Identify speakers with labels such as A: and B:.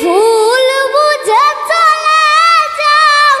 A: ভুল বুঝে চলে যাও।